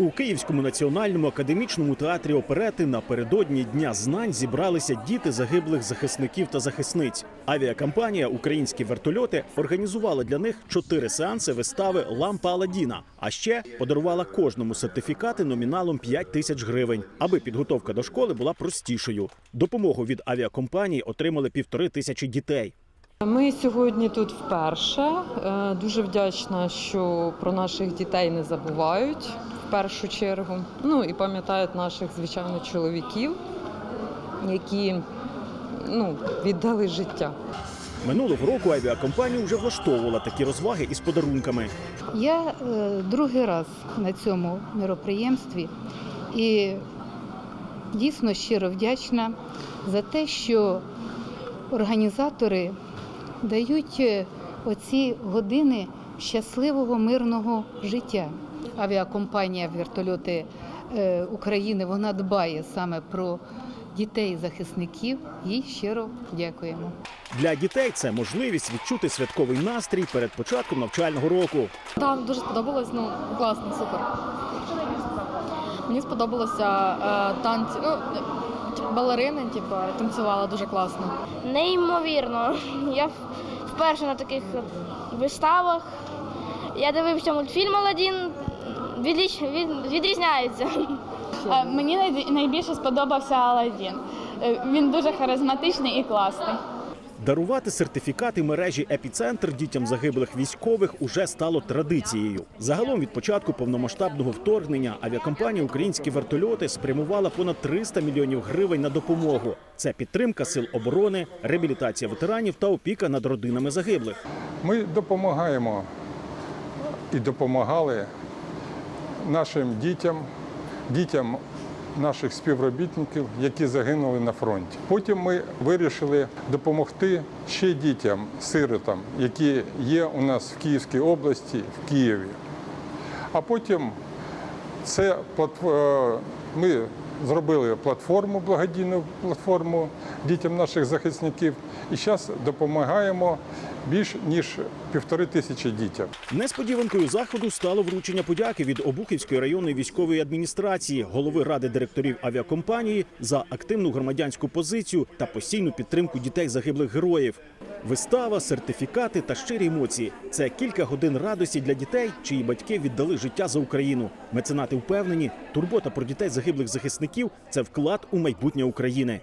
У Київському національному академічному театрі оперети напередодні дня знань зібралися діти загиблих захисників та захисниць. Авіакомпанія Українські вертольоти організувала для них чотири сеанси вистави Лампа Аладдіна, а ще подарувала кожному сертифікати номіналом 5 тисяч гривень, аби підготовка до школи була простішою. Допомогу від авіакомпанії отримали півтори тисячі дітей. Ми сьогодні тут вперше. Е, Дуже вдячна, що про наших дітей не забувають в першу чергу. Ну і пам'ятають наших звичайно чоловіків, які ну, віддали життя. Минулого року авіакомпанія вже влаштовувала такі розваги із подарунками. Я е, другий раз на цьому мероприємстві і дійсно щиро вдячна за те, що організатори дають е, оці години щасливого мирного життя. Авіакомпанія Вертольоти е, України вона дбає саме про дітей захисників. Їй щиро дякуємо. Для дітей це можливість відчути святковий настрій перед початком навчального року. Так, дуже сподобалось, ну класно, супер. Мені сподобалося е, танці. Ну, балерини, типу, танцювала дуже класно. Неймовірно. Я вперше на таких виставах. Я дивився мультфільм Аладдін. Відліч... від- Відрізняється. Е, Мені най- найбільше сподобався Аладдін. Е, Він дуже харизматичний і класний. Дарувати сертифікати мережі епіцентр дітям загиблих військових уже стало традицією. Загалом від початку повномасштабного вторгнення авіакомпанія Українські вертольоти спрямувала понад 300 мільйонів гривень на допомогу. Це підтримка сил оборони, реабілітація ветеранів та опіка над родинами загиблих. Ми допомагаємо і допомагали нашим дітям, дітям наших співробітників, які загинули на фронті. Потім ми вирішили допомогти ще дітям, сиротам, які є у нас в Київській області, в Києві. А потім це е, ми зробили платформу, благодійну платформу дітям наших захисників, і зараз допомагаємо більш ніж півтори тисячі дітям. Несподіванкою заходу стало вручення подяки від Обухівської районної військової адміністрації, голови ради директорів авіакомпанії за активну громадянську позицію та постійну підтримку дітей загиблих героїв. Вистава, сертифікати та щирі емоції це кілька годин радості для дітей, чиї батьки віддали життя за Україну. Меценати впевнені, турбота про дітей загиблих захисників це вклад у майбутнє України.